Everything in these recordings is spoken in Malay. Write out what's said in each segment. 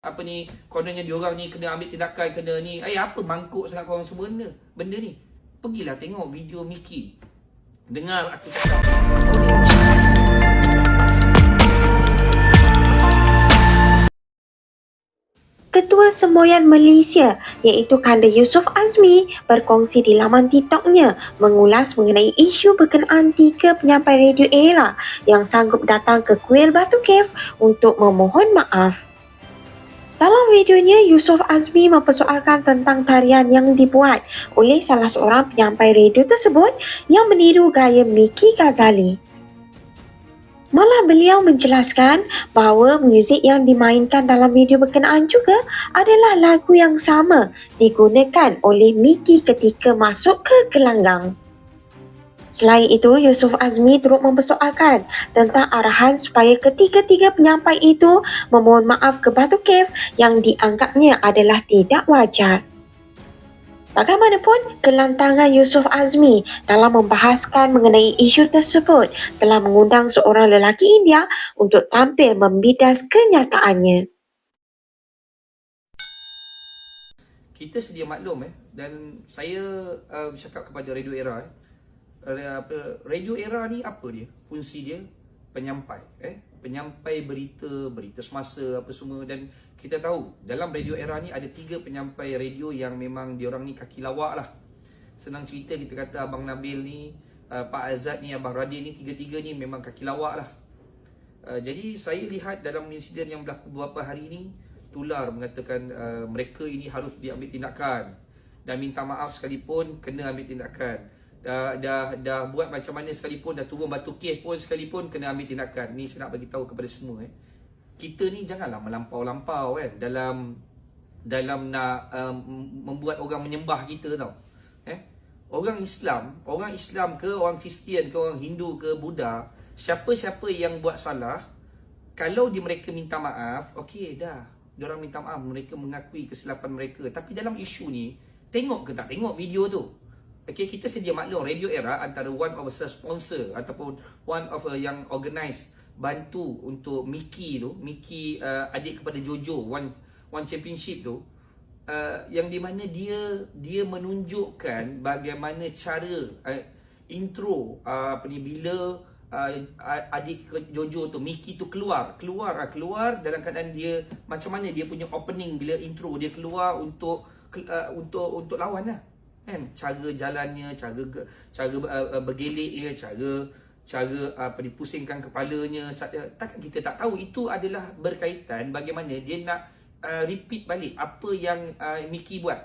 apa ni kononnya diorang ni kena ambil tindakan kena ni. Eh apa mangkuk sangat korang semua benda? Benda ni. Pergilah tengok video Miki dengar aku cakap. Ketua Semboyan Malaysia iaitu Kanda Yusof Azmi berkongsi di laman TikToknya mengulas mengenai isu berkenaan tiga penyampai radio era yang sanggup datang ke kuil Batu Cave untuk memohon maaf. Dalam videonya, Yusof Azmi mempersoalkan tentang tarian yang dibuat oleh salah seorang penyampai radio tersebut yang meniru gaya Miki Ghazali. Malah beliau menjelaskan bahawa muzik yang dimainkan dalam video berkenaan juga adalah lagu yang sama digunakan oleh Miki ketika masuk ke gelanggang. Selain itu, Yusof Azmi turut mempersoalkan tentang arahan supaya ketiga-tiga penyampai itu memohon maaf ke Batu Cave yang dianggapnya adalah tidak wajar. Bagaimanapun, kelantangan Yusof Azmi dalam membahaskan mengenai isu tersebut telah mengundang seorang lelaki India untuk tampil membidas kenyataannya. kita sedia maklum eh dan saya uh, bercakap kepada Radio Era eh apa Radio Era ni apa dia? Fungsi dia penyampai eh? Penyampai berita berita semasa apa semua. Dan kita tahu dalam Radio Era ni ada tiga penyampai radio yang memang diorang ni kaki lawak lah. Senang cerita kita kata abang Nabil ni uh, Pak Azad ni abang Radin ni tiga-tiga ni memang kaki lawak lah. Uh, jadi saya lihat dalam insiden yang berlaku beberapa hari ni tular mengatakan uh, mereka ini harus diambil tindakan. Dan minta maaf sekalipun kena ambil tindakan dah dah dah buat macam mana sekalipun dah turun batu cave pun sekalipun kena ambil tindakan. Ni saya nak bagi tahu kepada semua eh. Kita ni janganlah melampau-lampau kan dalam dalam nak um, membuat orang menyembah kita tau eh. Orang Islam orang Islam ke orang Kristian ke orang Hindu ke Buddha siapa-siapa yang buat salah kalau dia mereka minta maaf okey dah. Diorang minta maaf mereka mengakui kesilapan mereka. Tapi dalam isu ni tengok ke tak? Tengok video tu okey kita sedia maklum radio era antara one of the sponsor ataupun one of a yang organize bantu untuk Miki tu Miki uh, adik kepada Jojo one one championship tu uh, yang di mana dia dia menunjukkan bagaimana cara uh, intro uh, apa ni bila uh, adik Jojo tu Miki tu keluar. Keluar uh, keluar dalam keadaan dia macam mana dia punya opening bila intro dia keluar untuk uh, untuk untuk lawan lah kan cara jalannya cara cara uh, bergeliknya cara cara apa uh, dipusingkan kepalanya takkan kita tak tahu itu adalah berkaitan bagaimana dia nak uh, repeat balik apa yang uh, Miki buat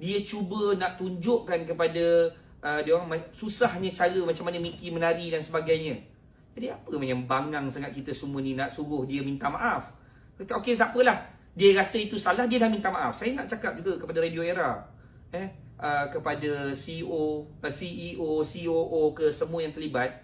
dia cuba nak tunjukkan kepada uh, dia orang susahnya cara macam mana Miki menari dan sebagainya. Jadi apa yang bangang sangat kita semua ni nak suruh dia minta maaf? Kata okey tak apalah. Dia rasa itu salah dia dah minta maaf. Saya nak cakap juga kepada Radio Era. Eh uh, kepada CEO, uh, CEO, COO ke semua yang terlibat.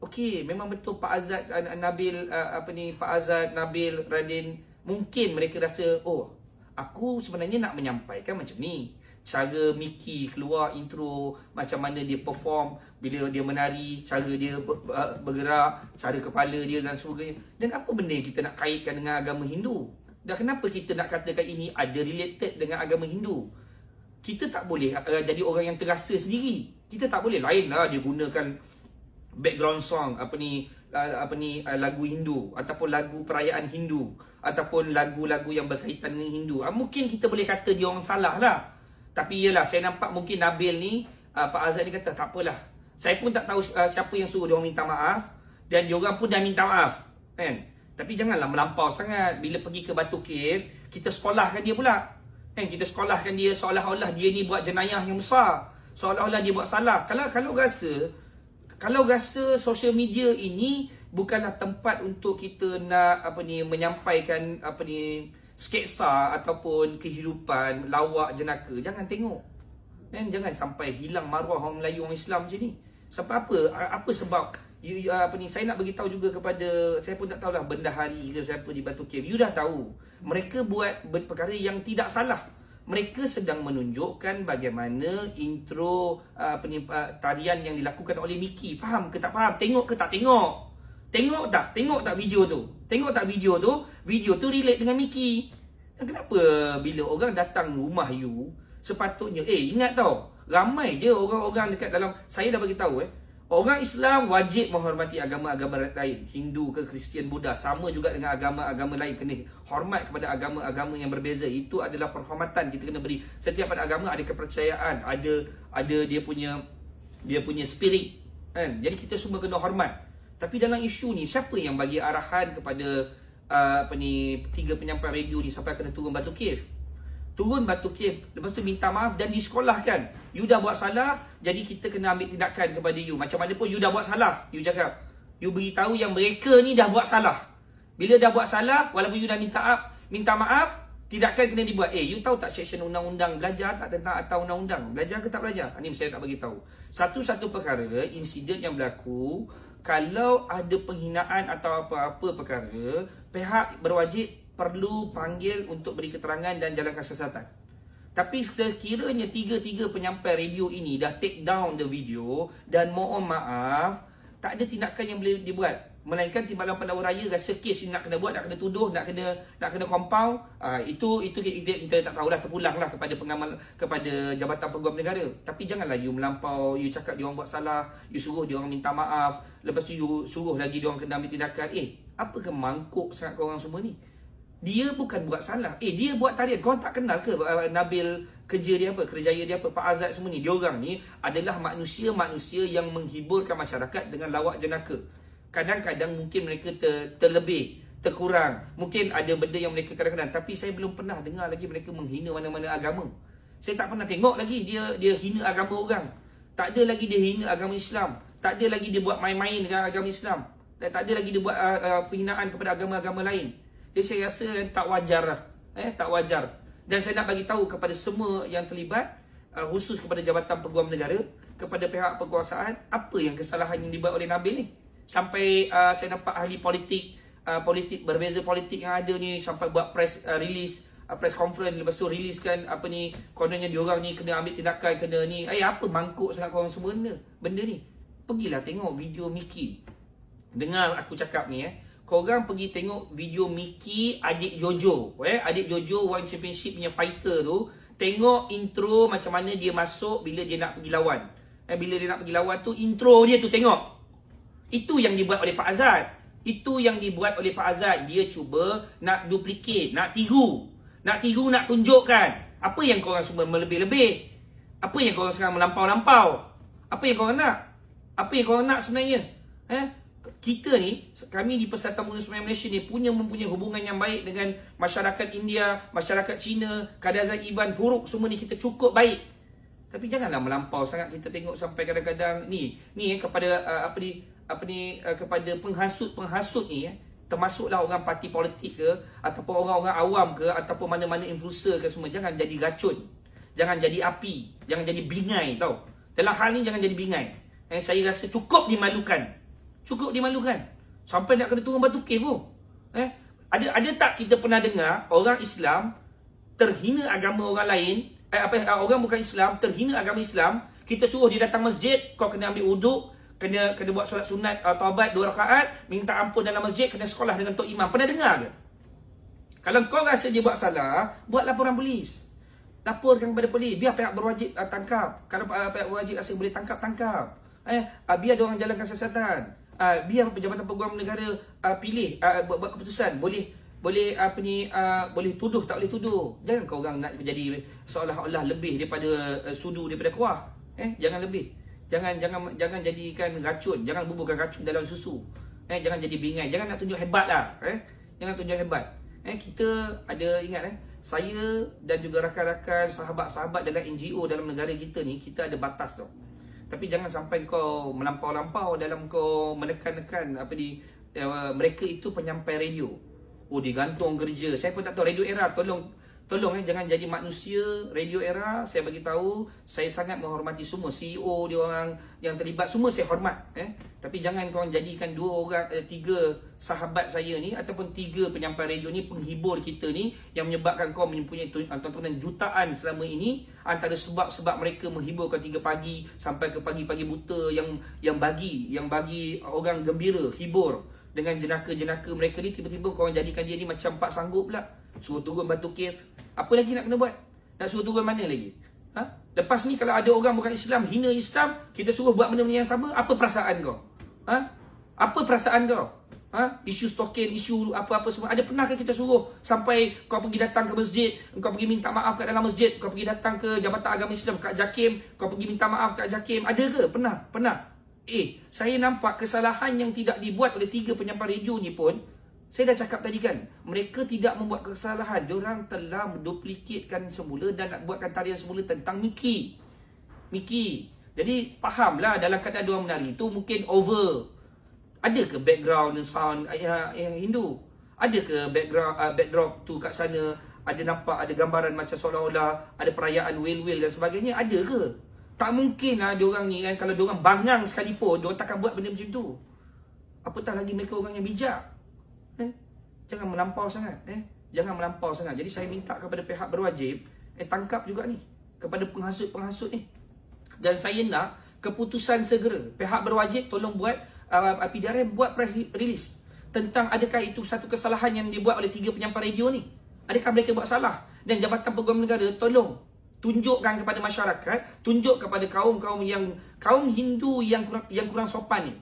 Okey, memang betul Pak Azad uh, Nabil uh, apa ni Pak Azad Nabil Radin mungkin mereka rasa oh aku sebenarnya nak menyampaikan macam ni. Cara Miki keluar intro macam mana dia perform bila dia menari cara dia bergerak cara kepala dia dan sebagainya. Dan apa benda yang kita nak kaitkan dengan agama Hindu? Dan kenapa kita nak katakan ini ada related dengan agama Hindu kita tak boleh uh, jadi orang yang terasa sendiri kita tak boleh lain lah dia gunakan background song apa ni uh, apa ni uh, lagu Hindu ataupun lagu perayaan Hindu ataupun lagu-lagu yang berkaitan dengan Hindu uh, mungkin kita boleh kata dia orang salah lah tapi iyalah saya nampak mungkin Nabil ni uh, Pak Azad ni kata tak apalah. Saya pun tak tahu uh, siapa yang suruh dia minta maaf dan dia orang pun dah minta maaf. Kan? Tapi janganlah melampau sangat bila pergi ke Batu Cave, kita sekolahkan dia pula. Kan kita sekolahkan dia seolah-olah dia ni buat jenayah yang besar. Seolah-olah dia buat salah. Kalau kalau rasa kalau rasa social media ini bukanlah tempat untuk kita nak apa ni menyampaikan apa ni sketsa ataupun kehidupan lawak jenaka jangan tengok. Kan? Jangan sampai hilang maruah orang Melayu orang Islam macam ni. Sampai apa? Apa sebab you, you, apa ni saya nak bagi tahu juga kepada saya pun tak tahulah bendahari ke siapa di Batu Cave you dah tahu mereka buat perkara yang tidak salah mereka sedang menunjukkan bagaimana intro apa ni tarian yang dilakukan oleh Miki faham ke tak faham tengok ke tak tengok Tengok tak? Tengok tak video tu? Tengok tak video tu? Video tu relate dengan. Dan kenapa bila orang datang rumah you, sepatutnya, eh ingat tau, ramai je orang-orang dekat dalam, saya dah bagi tahu eh, Orang Islam wajib menghormati agama-agama lain. Hindu ke Kristian Buddha. Sama juga dengan agama-agama lain Kena hormat kepada agama-agama yang berbeza. Itu adalah perhormatan kita kena beri Setiap pada agama ada kepercayaan. Ada ada dia punya Dia punya spirit. Kan? Jadi kita semua kena hormat. Tapi dalam isu ni Siapa yang bagi arahan kepada uh, apa ni Tiga penyampai radio ni Sampai kena turun batu cave turun batu cave lepas tu minta maaf dan disekolahkan. You dah buat salah jadi kita kena ambil tindakan kepada you. Macam mana pun you dah buat salah you cakap. You beritahu yang mereka ni dah buat salah. Bila dah buat salah walaupun you dah minta maaf minta maaf tindakan kena dibuat. Eh you tahu tak section undang-undang belajar tak tentang atau undang-undang? Belajar ke tak belajar? Ini saya tak bagi tahu. Satu-satu perkara insiden yang berlaku kalau ada penghinaan atau apa-apa perkara pihak berwajib perlu panggil untuk beri keterangan dan jalankan siasatan. Tapi sekiranya tiga-tiga penyampai radio ini dah take down the video dan mohon maaf, tak ada tindakan yang boleh dibuat. Melainkan timbalan pendawa raya rasa kes nak kena buat, nak kena tuduh, nak kena nak kena compound, uh, itu itu kita, kita tak tahulah terpulanglah kepada pengamal kepada Jabatan Peguam Negara. Tapi janganlah you melampau, you cakap dia orang buat salah, you suruh dia orang minta maaf, lepas tu you suruh lagi dia orang kena ambil tindakan. Eh, apa ke mangkuk sangat kau orang semua ni? Dia bukan buat salah. Eh, dia buat tarian. Kau tak kenal ke uh, Nabil kerja dia apa, kerjaya dia apa, Pak Azad semua ni. Dia orang ni adalah manusia-manusia yang menghiburkan masyarakat dengan lawak jenaka. Kadang-kadang mungkin mereka ter, terlebih, terkurang. Mungkin ada benda yang mereka kadang-kadang. Tapi saya belum pernah dengar lagi mereka menghina mana-mana agama. Saya tak pernah tengok lagi dia dia hina agama orang. Tak ada lagi dia hina agama Islam. Tak ada lagi dia buat main-main dengan agama Islam. Dan tak ada lagi dia buat uh, uh, penghinaan kepada agama-agama lain. Jadi saya rasa tak wajar lah. Eh, tak wajar. Dan saya nak bagi tahu kepada semua yang terlibat, uh, khusus kepada Jabatan Peguam Negara, kepada pihak penguasaan, apa yang kesalahan yang dibuat oleh Nabil ni? Sampai uh, saya nampak ahli politik, uh, politik berbeza politik yang ada ni, sampai buat press uh, release, uh, press conference, lepas tu release kan apa ni, kononnya diorang ni kena ambil tindakan, kena ni. Eh, apa mangkuk sangat korang semua benda, benda ni? Pergilah tengok video Mickey. Dengar aku cakap ni eh korang pergi tengok video Mickey adik Jojo. Eh adik Jojo One Championship punya fighter tu tengok intro macam mana dia masuk bila dia nak pergi lawan. Eh bila dia nak pergi lawan tu intro dia tu tengok. Itu yang dibuat oleh Pak Azad. Itu yang dibuat oleh Pak Azad. Dia cuba nak duplicate nak tiru. Nak tiru nak tunjukkan. Apa yang korang semua melebih-lebih? Apa yang korang sekarang melampau-lampau? Apa yang korang nak? Apa yang korang nak sebenarnya? Eh kita ni kami di Persatuan Pengguna Sungai Malaysia ni punya mempunyai hubungan yang baik dengan masyarakat India, masyarakat Cina, Kadazan Iban, Furuk semua ni kita cukup baik. Tapi janganlah melampau sangat kita tengok sampai kadang-kadang ni ni eh, kepada uh, apa ni apa ni uh, kepada penghasut-penghasut ni eh, termasuklah orang parti politik ke ataupun orang-orang awam ke ataupun mana-mana influencer ke semua jangan jadi racun. Jangan jadi api, jangan jadi bingai tau. Dalam hal ni jangan jadi bingai. Eh, saya rasa cukup dimalukan cukup dimalukan. Sampai nak kena turun batu cave tu. Eh? Ada ada tak kita pernah dengar orang Islam terhina agama orang lain, eh, apa eh, orang bukan Islam terhina agama Islam, kita suruh dia datang masjid, kau kena ambil wuduk, kena kena buat solat sunat atau taubat dua rakaat, minta ampun dalam masjid, kena sekolah dengan tok imam. Pernah dengar ke? Kalau kau rasa dia buat salah, buat laporan polis. Laporkan kepada polis, biar pihak berwajib uh, tangkap. Kalau uh, pihak berwajib rasa boleh tangkap, tangkap. Eh, uh, biar dia orang jalankan siasatan uh, biar Jabatan Peguam Negara uh, pilih uh, buat, buat keputusan. Boleh boleh apa ni uh, boleh tuduh tak boleh tuduh. Jangan kau orang nak menjadi seolah-olah lebih daripada uh, sudu daripada kuah. Eh jangan lebih. Jangan jangan jangan jadikan racun. Jangan buburkan racun dalam susu. Eh jangan jadi bingai jangan nak tunjuk hebat lah. Eh jangan tunjuk hebat. Eh kita ada ingat eh saya dan juga rakan-rakan sahabat-sahabat dalam NGO dalam negara kita ni kita ada batas tau tapi jangan sampai kau melampau-lampau dalam kau menekan-nekan apa di uh, mereka itu penyampai radio. Oh digantung kerja. Saya pun tak tahu radio era tolong Tolong eh jangan jadi manusia radio era. Saya bagi tahu saya sangat menghormati semua CEO dia orang yang terlibat semua saya hormat eh. Tapi jangan kau jadikan dua orang eh, tiga sahabat saya ni ataupun tiga penyampai radio ni penghibur kita ni yang menyebabkan kau mempunyai tontonan jutaan selama ini antara sebab-sebab mereka menghiburkan tiga pagi sampai ke pagi-pagi buta yang yang bagi yang bagi orang gembira hibur dengan jenaka-jenaka mereka ni tiba-tiba kau jadikan dia ni macam pak sanggup pula Suruh turun batu cave. Apa lagi nak kena buat? Nak suruh turun mana lagi? Ha? Lepas ni kalau ada orang bukan Islam, hina Islam, kita suruh buat benda-benda yang sama, apa perasaan kau? Ha? Apa perasaan kau? Ha? Isu stokin, isu apa-apa semua. Ada pernahkah kita suruh sampai kau pergi datang ke masjid, kau pergi minta maaf kat dalam masjid, kau pergi datang ke Jabatan Agama Islam kat Jakim, kau pergi minta maaf kat Jakim. Ada ke? Pernah? Pernah. Eh, saya nampak kesalahan yang tidak dibuat oleh tiga penyampai radio ni pun saya dah cakap tadi kan, mereka tidak membuat kesalahan. Diorang telah menduplikatkan semula dan nak buatkan tarian semula tentang Miki. Miki. Jadi fahamlah dalam keadaan diorang menari itu mungkin over. Ada ke background sound yang, yang Hindu? Ada ke background uh, backdrop tu kat sana ada nampak ada gambaran macam seolah-olah ada perayaan whale-whale dan sebagainya? Ada ke? Tak mungkin lah diorang ni kan kalau diorang bangang sekalipun diorang takkan buat benda macam tu. Apatah lagi mereka orang yang bijak. Eh? Jangan melampau sangat eh? Jangan melampau sangat. Jadi saya minta kepada pihak berwajib Eh tangkap juga ni Kepada penghasut-penghasut ni. Dan saya nak Keputusan segera. Pihak berwajib tolong buat uh, PDRM buat press release Tentang adakah itu satu kesalahan Yang dibuat oleh tiga penyampai radio ni. Adakah mereka buat salah? Dan Jabatan Peguam Negara tolong Tunjukkan kepada masyarakat Tunjuk kepada kaum-kaum yang Kaum Hindu yang kurang, yang kurang sopan ni.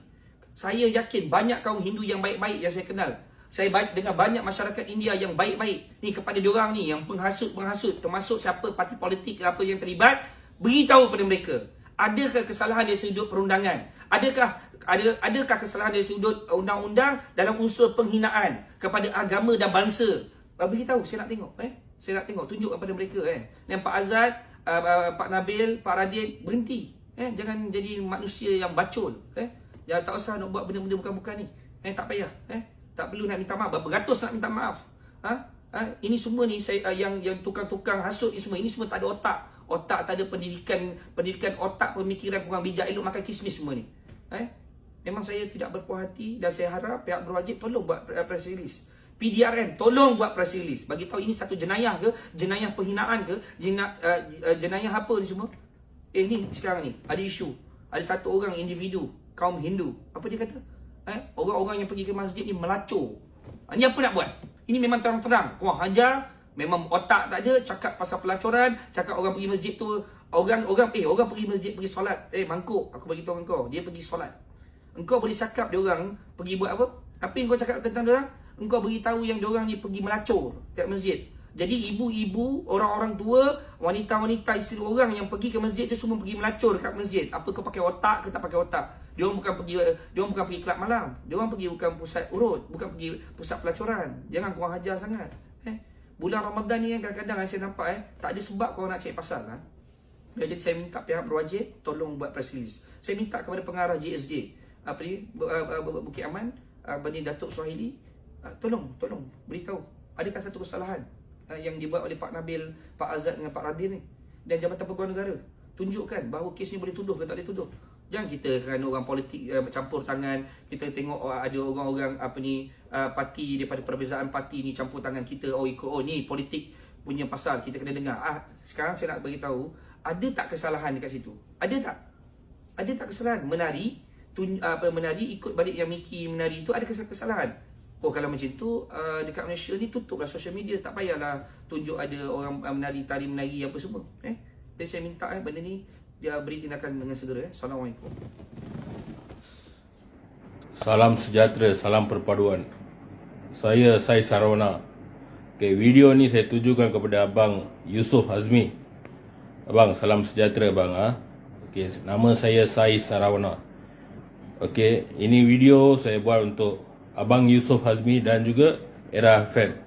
Saya yakin banyak kaum Hindu yang baik-baik yang saya kenal saya baik dengan banyak masyarakat India yang baik-baik. Ni kepada diorang ni yang penghasut-penghasut termasuk siapa parti politik ke apa yang terlibat beritahu kepada mereka. Adakah kesalahan dari sudut perundangan? Adakah ada adakah kesalahan dari sudut undang-undang dalam unsur penghinaan kepada agama dan bangsa? Beritahu saya nak tengok eh? Saya nak tengok tunjuk kepada mereka eh? Dan Pak Azad uh, uh, Pak Nabil Pak Radin berhenti eh? Jangan jadi manusia yang bacol eh? Jangan tak usah nak buat benda-benda bukan-bukan ni eh? Tak payah eh tak perlu nak minta maaf. Beratus nak minta maaf. Ha? Ha? Ini semua ni saya uh, yang yang tukang-tukang hasut ni semua ini semua tak ada otak. Otak tak ada pendidikan pendidikan otak pemikiran kurang bijak elok makan kismis semua ni. Eh? Memang saya tidak berpuas hati dan saya harap pihak berwajib tolong buat press release. PDRM tolong buat press release. Bagi tahu ini satu jenayah ke? Jenayah penghinaan ke? Jenayah, uh, jenayah apa ni semua? Eh ni sekarang ni ada isu. Ada satu orang individu kaum Hindu. Apa dia kata? Eh, orang-orang yang pergi ke masjid ni melacur. Ini apa nak buat? Ini memang terang-terang. Kau hajar, memang otak tak ada, cakap pasal pelacuran, cakap orang pergi masjid tu, orang orang eh orang pergi masjid pergi solat. Eh mangkuk, aku bagi tahu kau, dia pergi solat. Engkau boleh cakap dia orang pergi buat apa? Apa yang kau cakap tentang dia orang? Engkau beritahu yang dia orang ni pergi melacur kat masjid. Jadi ibu-ibu, orang-orang tua, wanita-wanita isteri orang yang pergi ke masjid tu semua pergi melacur kat masjid. Apa kau pakai otak ke tak pakai otak? Dia orang bukan pergi dia orang bukan pergi kelab malam. Dia orang pergi bukan pusat urut, bukan pergi pusat pelacuran. Jangan kurang ajar sangat. Eh, bulan Ramadan ni kan kadang-kadang saya nampak eh, tak ada sebab kau nak cari pasal kan. Jadi saya minta pihak berwajib tolong buat press release. Saya minta kepada pengarah JSJ apa ni Bukit Aman Bani Datuk Suhaili tolong tolong beritahu adakah satu kesalahan yang dibuat oleh Pak Nabil, Pak Azad dengan Pak Radin ni dan Jabatan Peguam Negara tunjukkan bahawa kes ni boleh tuduh ke tak boleh tuduh. Jangan kita kerana orang politik uh, campur tangan, kita tengok oh, ada orang-orang apa ni uh, parti daripada perbezaan parti ni campur tangan kita oh ikut oh ni politik punya pasal kita kena dengar. Ah sekarang saya nak bagi tahu ada tak kesalahan dekat situ? Ada tak? Ada tak kesalahan menari tun, uh, apa menari ikut balik yang Miki menari itu ada kesalahan? Oh kalau macam tu uh, dekat Malaysia ni tutuplah social media tak payahlah tunjuk ada orang uh, menari tari menari apa semua eh. Jadi saya minta eh benda ni dia beri tindakan dengan segera. Eh. Assalamualaikum. Salam sejahtera, salam perpaduan. Saya Sai Sarawna. Okay, video ni saya tujukan kepada Abang Yusof Azmi. Abang, salam sejahtera bang. Ha? Okay, nama saya Sai Sarawna. Okay, ini video saya buat untuk Abang Yusof Azmi dan juga Era FM.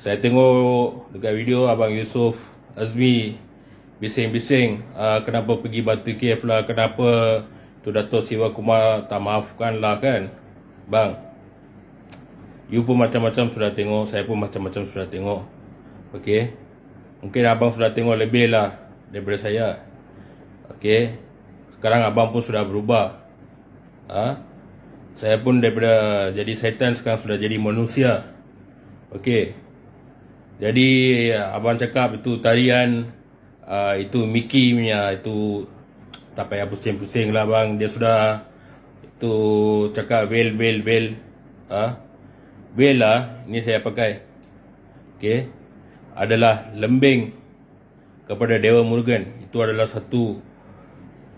Saya tengok dekat video Abang Yusof Azmi bising-bising uh, kenapa pergi Batu KF lah? Kenapa tu Dato' Siwa Kumar tak maafkan lah kan? Bang you pun macam-macam sudah tengok saya pun macam-macam sudah tengok. Ok mungkin abang sudah tengok lebih lah daripada saya. Ok sekarang abang pun sudah berubah. Ha? Saya pun daripada jadi setan sekarang sudah jadi manusia. Ok jadi abang cakap itu tarian uh, itu Mickey punya itu tak payah pusing-pusing lah bang dia sudah itu cakap bel bel bel. Ah uh, bel lah ini saya pakai. Okey. Adalah lembing kepada Dewa Murugan. Itu adalah satu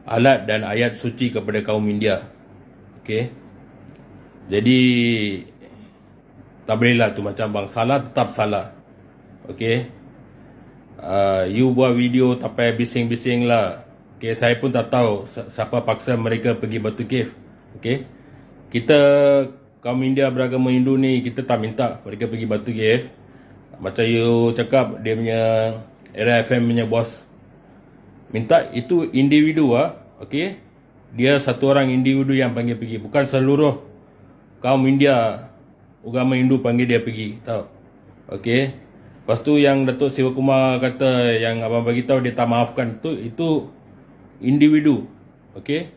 alat dan ayat suci kepada kaum India. Okey jadi tak boleh lah tu macam bang salah tetap salah. Okey uh, you buat video tak bising-bising lah. Okey saya pun tak tahu si- siapa paksa mereka pergi Batu Cave. Okey kita kaum India beragama Hindu ni kita tak minta mereka pergi Batu Cave. Macam you cakap dia punya era FM punya bos. Minta itu individu ah okey dia satu orang individu yang panggil pergi bukan seluruh kaum India agama Hindu panggil dia pergi tahu? Okey. Lepas tu yang Datuk Siva Kumar kata yang abang bagi tahu dia tak maafkan. Tu itu individu. Okey?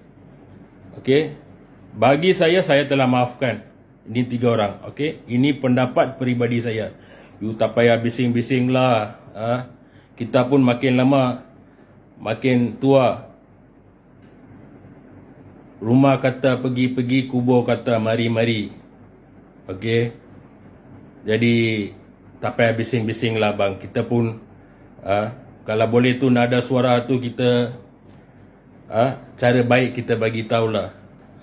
Okey. Bagi saya saya telah maafkan ini tiga orang. Okey? Ini pendapat peribadi saya. You tak payah bising-bising lah ha? kita pun makin lama makin tua rumah kata pergi-pergi kubur kata mari-mari okey jadi tak payah bising-bising lah bang kita pun ha? kalau boleh tu nada suara tu kita ha? cara baik kita bagi tahulah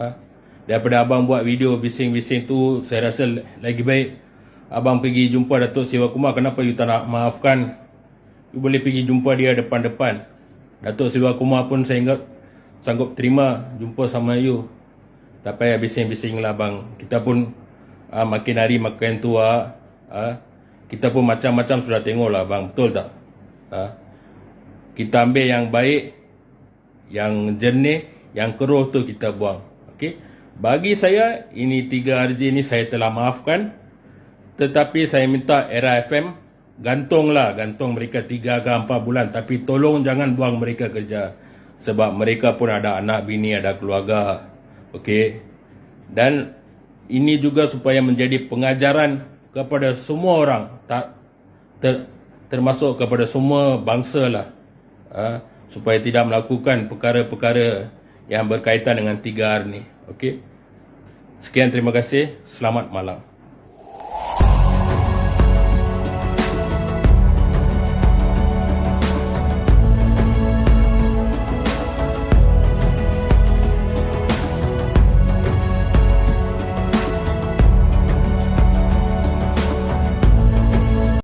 ha? daripada abang buat video bising-bising tu saya rasa lagi baik abang pergi jumpa Datuk Siva Kumar kenapa you tak nak maafkan you boleh pergi jumpa dia depan-depan Datuk Siva Kumar pun saya ingat sanggup terima jumpa sama you. Tak payah bising-bising lah bang. Kita pun ah, makin hari makin tua ah, kita pun macam-macam sudah tengok lah bang. Betul tak? Ah, kita ambil yang baik yang jernih yang keruh tu kita buang. Okey? Bagi saya ini tiga RJ ni saya telah maafkan. Tetapi saya minta era FM gantunglah gantung mereka 3 ke 4 bulan. Tapi tolong jangan buang mereka kerja sebab mereka pun ada anak bini ada keluarga. Okey. Dan ini juga supaya menjadi pengajaran kepada semua orang tak ter, termasuk kepada semua bangsa lah. Ha, supaya tidak melakukan perkara-perkara yang berkaitan dengan 3R ni. Okey. Sekian terima kasih. Selamat malam